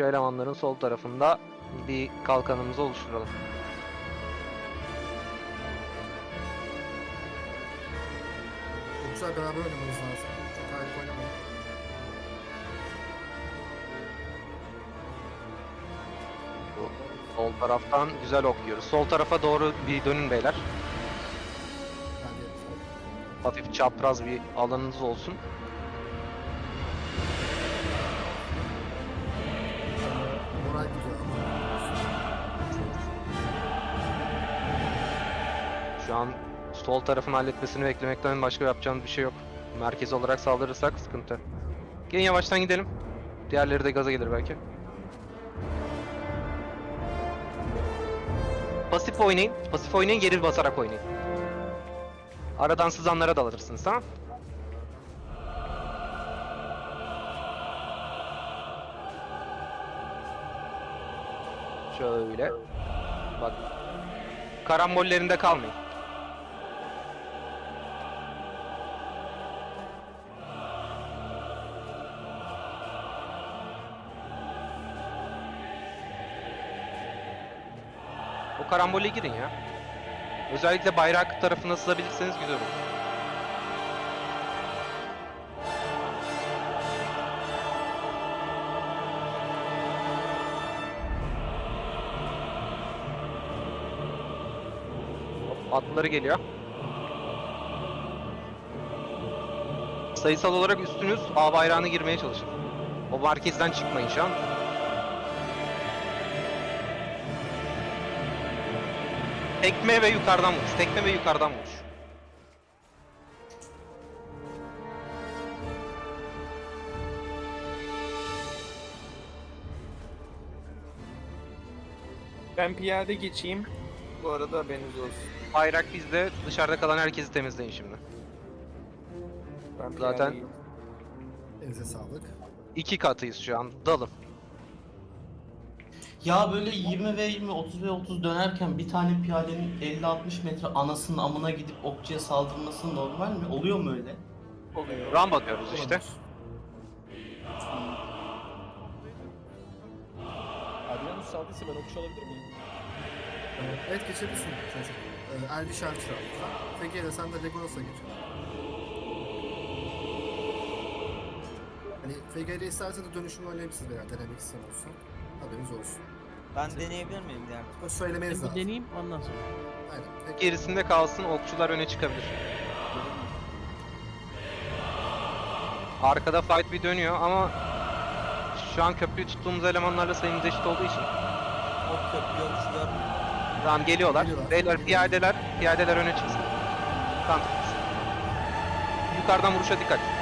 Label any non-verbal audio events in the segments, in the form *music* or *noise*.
Şu elemanların sol tarafında bir kalkanımızı oluşturalım. Okçular beraber oynamanız lazım. Çok harika oynamayın. Sol taraftan güzel ok yiyoruz. Sol tarafa doğru bir dönün beyler. Hadi. Hafif çapraz bir alanınız olsun. Şu an sol tarafın halletmesini beklemekten başka yapacağımız bir şey yok. Merkez olarak saldırırsak sıkıntı. Gelin yavaştan gidelim. Diğerleri de gaza gelir belki. Pasif oynayın. Pasif oynayın, geri basarak oynayın. Aradan sızanlara da alırsınız tamam? Şöyle. Bak. Karambollerinde kalmayın. Karambole girin ya. Özellikle bayrak tarafına sızabilirseniz güzel olur. Atları geliyor. Sayısal olarak üstünüz A bayrağına girmeye çalışın. O merkezden çıkmayın şu an. Tekme ve yukarıdan vuruş. Tekme ve yukarıdan vuruş. Ben piyade geçeyim. Bu arada haberiniz olsun. Bayrak bizde. Dışarıda kalan herkesi temizleyin şimdi. Ben Zaten- piyadeyim. Elinize sağlık. İki katıyız şu an. Dalın. Ya böyle 20 ve 20, 30 ve 30 dönerken bir tane piyadenin 50-60 metre anasının amına gidip okçuya saldırması normal mi? Oluyor mu öyle? Oluyor. Ram bakıyoruz işte. Olabilir. Adrian müsaadeyse ben okuş alabilir miyim? Evet geçebilirsin çocuk. Ee, Erdiş lütfen. Peki de sen de Legolas'a geç. Hani FG'de istersen de dönüşümü oynayabilirsiniz veya denemek istemiyorsan. Haberiniz olsun. Ben deneyebilir miyim diğer O söylemeniz Ben bir lazım. deneyeyim ondan sonra. Aynen. Peki. Gerisinde kalsın. Okçular öne çıkabilir. Arkada fight bir dönüyor ama şu an köprüyü tuttuğumuz elemanlarla sayımız eşit olduğu için. Ok köprü yolcular Tamam geliyorlar. Geliyorlar. Beyler piyadeler, piyadeler öne çıksın. Tamam. Yukarıdan vuruşa dikkat.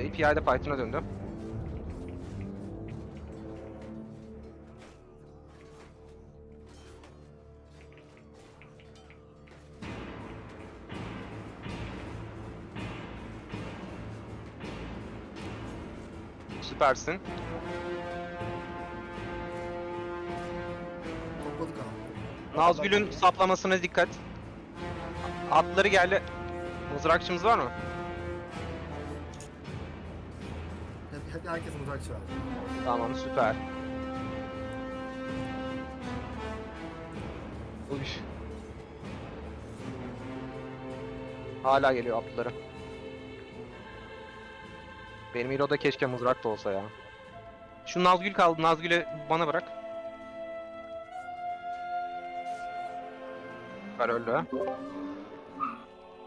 Sorun değil. Piyade fight'ına döndü. Süpersin. Topladık abi. Nazgül'ün saplamasına dikkat. Atları geldi. Mızrakçımız var mı? Hep, hep herkes mızrak çağırdı. Tamam süper. Uy. Hala geliyor atlıları. Benim Hero'da keşke mızrak da olsa ya. Şu Nazgül kaldı. Nazgül'ü bana bırak. Süper öldü.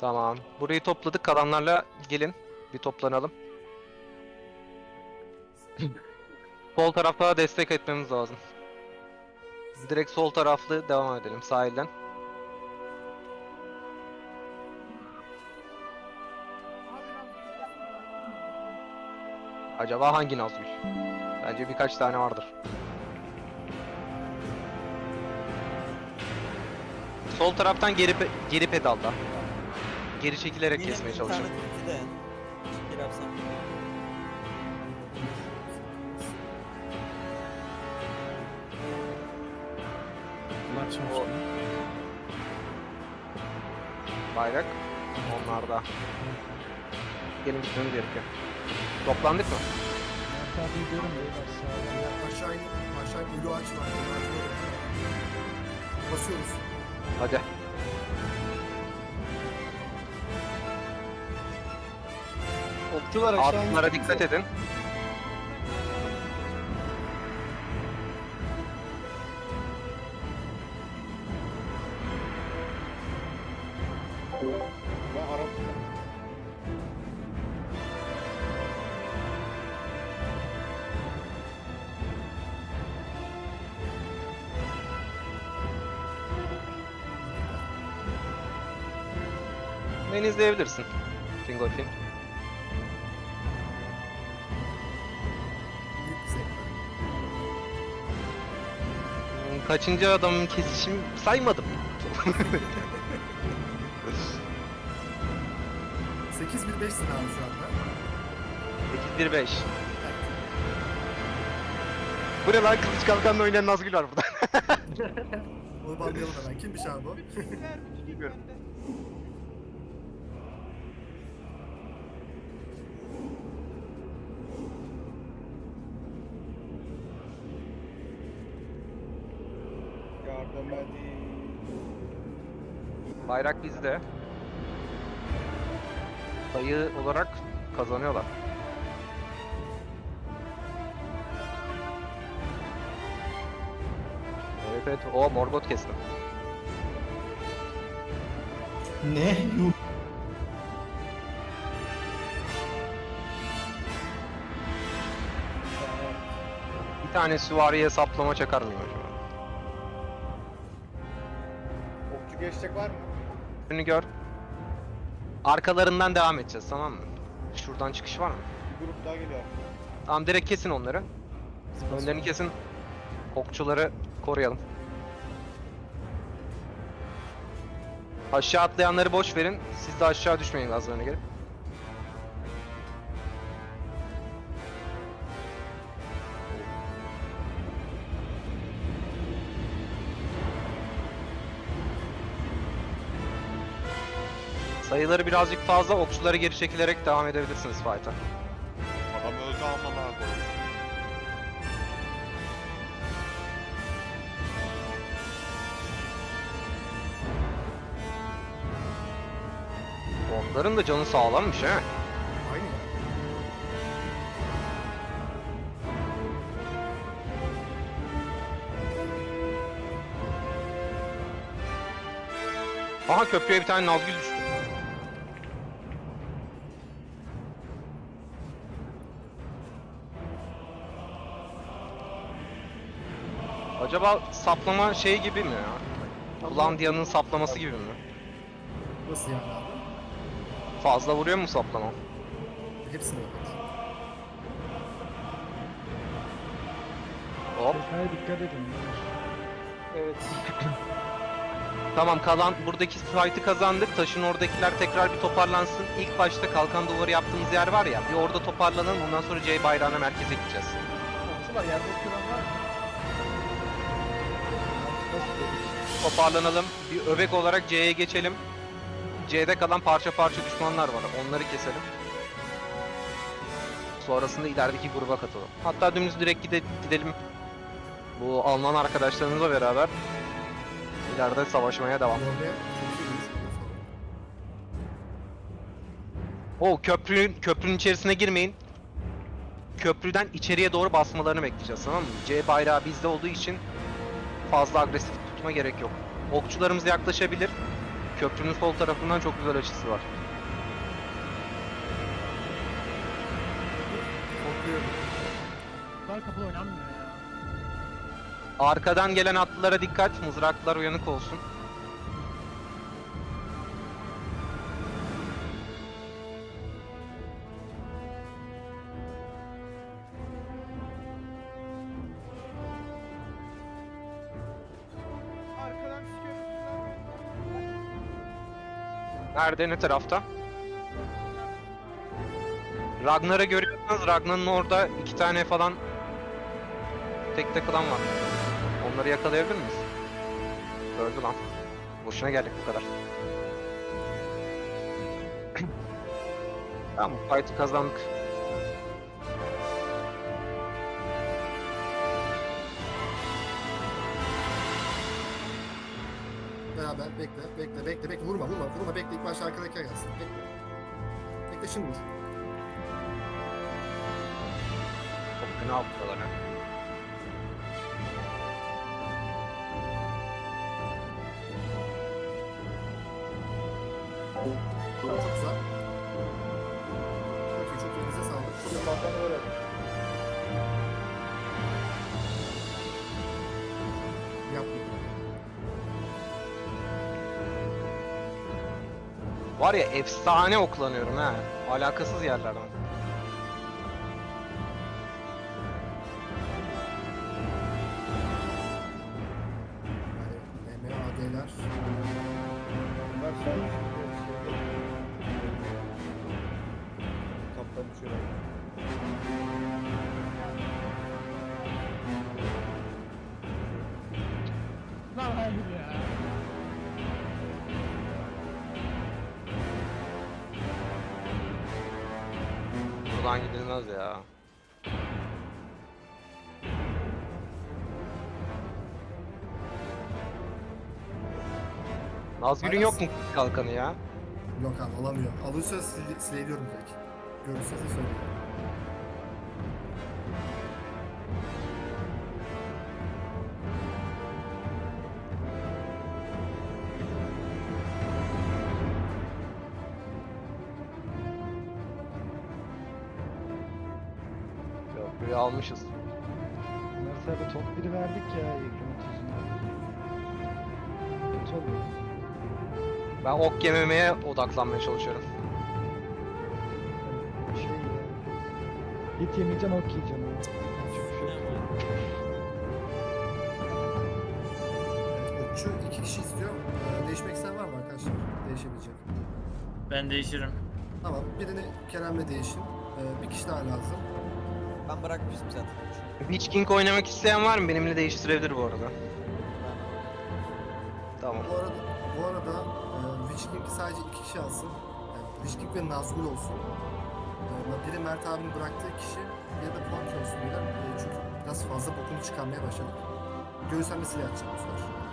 Tamam. Burayı topladık. Kalanlarla gelin. Bir toplanalım. Sol tarafta destek etmemiz lazım. Direkt sol taraflı devam edelim sahilden. Acaba hangi Nazgül? Bence birkaç tane vardır. Sol taraftan geri pe- geri pedalda. Geri çekilerek Yine kesmeye bir çalışın. tane çalışıyor. Bayrak onlarda. Gelin gitmemiz gerekiyor. Toplandık mı? Mert abi gidiyorum beyler sağdan. Aşağı in. Aşağı in. Ağaç var. Ölü ağaç var. Basıyoruz. Hadi. Okçular aşağı Atlara insin. dikkat edin. Beni izleyebilirsin. Fingolfin. Hmm, Kaçıncı adamın kesişim saymadım. *laughs* 8-1-5'sin abi şu anda. 8-1-5. Bu ne lan kılıç kalkanla oynayan Nazgül var burada. *laughs* Onu banlayalım hemen. Kimmiş abi bu? Bilmiyorum. Yardım edin. Bayrak bizde. Sayı olarak kazanıyorlar. Evet evet. O Morgoth kestim. Ne? Yuh. Bir tane süvariye saplama çakar mıyım acaba? Geçecek var mı? Birini gör. Arkalarından devam edeceğiz tamam mı? Şuradan çıkış var mı? Bir grup daha geliyor. Tamam direkt kesin onları. Önlerini kesin. Okçuları koruyalım. Aşağı atlayanları boş verin. Siz de aşağı düşmeyin gazlarına gelip. Sayıları birazcık fazla, okçuları geri çekilerek devam edebilirsiniz fight'a. Adam öldü amına koyayım. Onların da canı sağlammış he. Aha köprüye bir tane Nazgül düştü. Acaba saplama şey gibi mi ya? Kullandiyanın saplaması gibi mi? Nasıl yani abi? Fazla vuruyor mu saplama? Hepsini evet. Hop. Tekrar dikkat edin. Evet. *clears throat* Tamam kalan buradaki fight'ı kazandık. Taşın oradakiler tekrar bir toparlansın. İlk başta kalkan duvarı yaptığımız yer var ya. Bir orada toparlanalım. Ondan sonra C bayrağına merkeze gideceğiz. Okçular yerde oturan var mı? Toparlanalım. Bir öbek olarak C'ye geçelim. C'de kalan parça parça düşmanlar var. Onları keselim. Sonrasında ilerideki gruba katılalım. Hatta dümdüz direkt gide- gidelim. Bu Alman arkadaşlarımızla beraber ileride savaşmaya devam. O köprünün köprünün içerisine girmeyin. Köprüden içeriye doğru basmalarını bekleyeceğiz tamam mı? C bayrağı bizde olduğu için fazla agresif tutma gerek yok. Okçularımız yaklaşabilir. Köprünün sol tarafından çok güzel açısı var. Korkuyorum. Dar kapıda oynanmıyor ya. Arkadan gelen atlılara dikkat. Mızraklar uyanık olsun. Nerede ne tarafta? Ragnar'ı görüyorsanız Ragnar'ın orada iki tane falan tek klan var. Onları yakalayabilir miyiz? Öldü lan. Boşuna geldik bu kadar. *clears throat* tamam fight'ı kazandık. Bekle, bekle, bekle, bekle. Vurma, vurma, vurma. Bekle, ilk başta arkadakiler gelsin. Bekle. Bekle, şimdi vur. Çok fena avladılar ha. Çok güzel. Çok iyi, çok iyi. Bize sağlık. Çok iyi. Var ya efsane oklanıyorum ha. Alakasız yerlerden. Buradan gidilmez ya. Nazgül'ün yok mu kalkanı ya? Yok abi alamıyor. Alırsa sil- sileyliyorum direkt. Görürse de söyleyeyim. Ben ok yememeye odaklanmaya çalışıyorum. Şey ya. Hit yemeyeceğim ok yiyeceğim. okçu iki kişi istiyor. Ee, değişmek isteyen var mı arkadaşlar? Değişebilecek. Ben değişirim. Tamam. Birini Kerem'le değişin. Ee, bir kişi daha lazım. Ben bırakmıştım zaten. Witch King oynamak isteyen var mı? Benimle değiştirebilir bu arada. Tamam. Bu arada, bu arada e, King'i sadece iki kişi alsın. Yani King ve Nazgul olsun. E, biri Mert abinin bıraktığı kişi, biri de Punch olsun beyler. E, çünkü biraz fazla bokunu çıkarmaya başladık. De silah atacağım bu sefer.